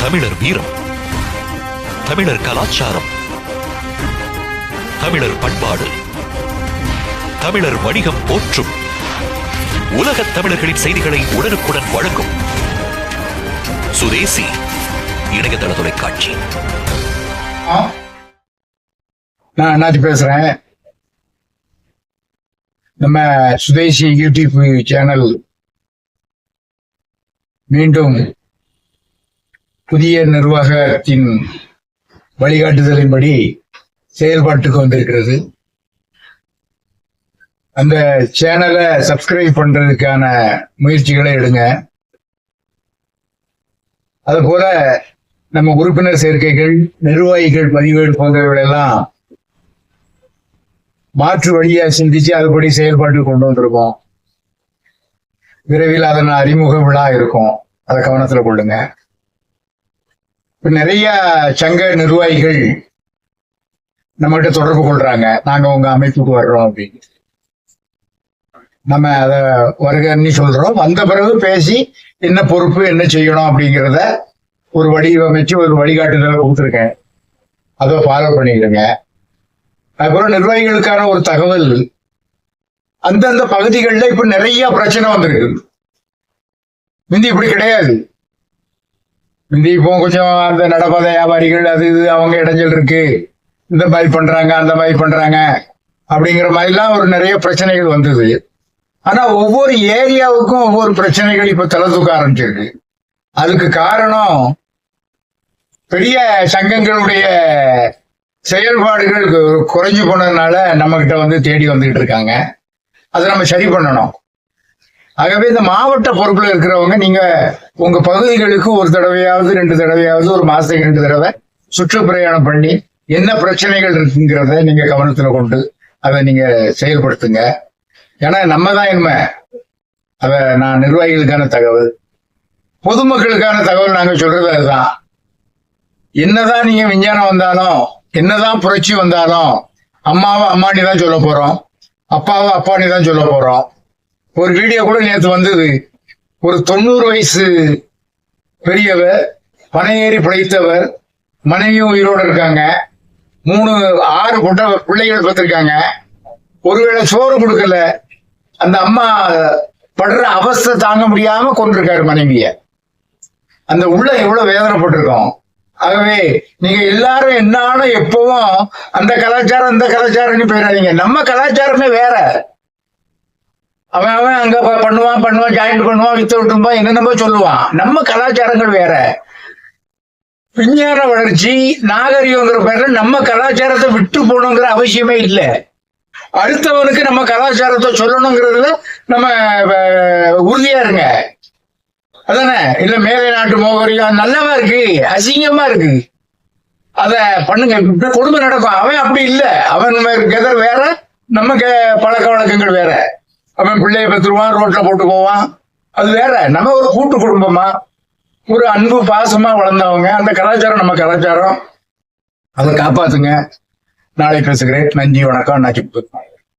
தமிழர் வீரம் தமிழர் கலாச்சாரம் தமிழர் பண்பாடு தமிழர் வணிகம் போற்றும் உலகத் தமிழர்களின் செய்திகளை உடனுக்குடன் வழங்கும் சுதேசி இணையதள தொலைக்காட்சி. நான் அண்ணாச்சி பேசுறேன். நம்ம சுதேசி யூடியூப் சேனல் மீண்டும் புதிய நிர்வாகத்தின் வழிகாட்டுதலின்படி செயல்பாட்டுக்கு வந்திருக்கிறது. அந்த சேனலை சப்ஸ்கிரைப் பண்றதுக்கான முயற்சிகளை எடுங்க. அதுபோல நம்ம உறுப்பினர் சேர்க்கைகள் நிர்வாகிகள் பதிவேடு போன்றவைகள் எல்லாம் மாற்று வழியா சிந்திச்சு அதுபடி செயல்பாட்டு கொண்டு வந்திருக்கோம். விரைவில் அதன் அறிமுக விழா இருக்கும். அதை கவனத்துல கொள்ளுங்க. இப்போ நிறைய சங்க நிர்வாகிகள் நம்மகிட்ட தொடர்பு கொள்றாங்க. நாங்க உங்க அமைப்புக்கு வர்றோம் அப்படின்னு. நம்ம அதை வருகன்னு சொல்றோம். வந்த பிறகு பேசி என்ன பொறுப்பு என்ன செய்யணும் அப்படிங்கிறத ஒரு வடிவமைச்சு ஒரு வழிகாட்டுதலை கொடுத்துருக்கேன். அதை ஃபாலோ பண்ணிக்கிறேங்க. அதுக்கப்புறம் நிர்வாகிகளுக்கான ஒரு தகவல். அந்தந்த பகுதிகளில் இப்போ நிறைய பிரச்சனை வந்திருக்கு முந்தி இப்படி கிடையாது. முந்தி இப்போ கொஞ்சம் அந்த நடப்பாத வியாபாரிகள் அது இது அவங்க இடைஞ்சல் இருக்கு. இந்த மாதிரி பண்றாங்க அந்த மாதிரி பண்றாங்க. அப்படிங்கிற மாதிரிலாம் ஒரு நிறைய பிரச்சனைகள் வந்தது. ஆனா ஒவ்வொரு ஏரியாவுக்கும் ஒவ்வொரு பிரச்சனைகள் இப்ப தலை தூக்க ஆரம்பிச்சிருக்கு. அதுக்கு காரணம் பெரிய சங்கங்களுடைய செயல்பாடுகள் குறைஞ்சு போனதுனால நம்ம கிட்ட வந்து தேடி வந்துகிட்டு இருக்காங்க. அதை நம்ம சரி பண்ணணும். ஆகவே இந்த மாவட்ட பொறுப்புல இருக்கிறவங்க நீங்க உங்க பகுதிகளுக்கு ஒரு தடவையாவது ரெண்டு தடவையாவது ஒரு மாசத்துக்கு ரெண்டு தடவை சுற்றுப்பிரயாணம் பண்ணி என்ன பிரச்சனைகள் இருக்குங்கிறத நீங்க கவனத்துல கொண்டு அதை நீங்க செயல்படுத்துங்க. ஏன்னா நம்ம தான் என்ன அத நான் நிர்வாகிகளுக்கான தகவல் பொதுமக்களுக்கான தகவல் நாங்க சொல்றது அதுதான். என்னதான் நீங்க விஞ்ஞானம் வந்தாலும் என்னதான் புரட்சி வந்தாலும் அம்மாவை அம்மானி தான் சொல்ல போறோம். அப்பாவை அப்பானி தான் சொல்ல போறோம். ஒரு வீடியோ கூட நேற்று வந்தது. ஒரு தொண்ணூறு வயசு பெரியவர் பனையேறி பிழைத்தவர் மனைவியும் உயிரோடு இருக்காங்க. மூணு ஆறு கொண்ட பிள்ளைகள் பார்த்துருக்காங்க ஒருவேளை சோறு கொடுக்கல. அந்த அம்மா படுற அவஸ்தை தாங்க முடியாம கொண்டிருக்காரு மனைவிய. அந்த உள்ள எவ்வளவு வேதனைப்பட்டிருக்கோம். ஆகவே நீங்க எல்லாரும் என்னாலும் எப்பவும் அந்த கலாச்சாரம் இந்த கலாச்சாரம்னு போயிடாதீங்க நம்ம கலாச்சாரமே வேற. அவன் அவன் அங்க பண்ணுவான் பண்ணுவான் ஜாயிண்ட் பண்ணுவான் வித்து விட்டுருப்பான் என்னென்னமோ சொல்லுவான். நம்ம கலாச்சாரங்கள் வேற. விஞ்ஞான வளர்ச்சி நாகரிகங்கிற பேர்ல நம்ம கலாச்சாரத்தை விட்டு போகணுங்கிற அவசியமே இல்லை. அடுத்தவனுக்கு நம்ம கலாச்சாரத்தை சொல்லணுங்கிறதுல நம்ம உறுதியா இருங்க. அதானே? இல்ல மேலை நாட்டு மோகரியம் நல்லவா இருக்கு? அசிங்கமா இருக்கு. அத பண்ணுங்க. கொடுமை நடக்கும். அவன் அப்படி இல்லை. அவன் கெதர் வேற நம்ம பழக்க வழக்கங்கள் வேற. அவன் பிள்ளைய பெற்றுருவான் ரோட்ல போட்டு போவான் அது வேற நம்ம ஒரு கூட்டு குடும்பமா? ஒரு அன்பு பாசமா வளர்ந்தவங்க அந்த கலாச்சாரம் நம்ம கலாச்சாரம். அதை காப்பாத்துங்க. நாளை பேசுகிறேன். நன்றி வணக்கம். நச்சிப்பு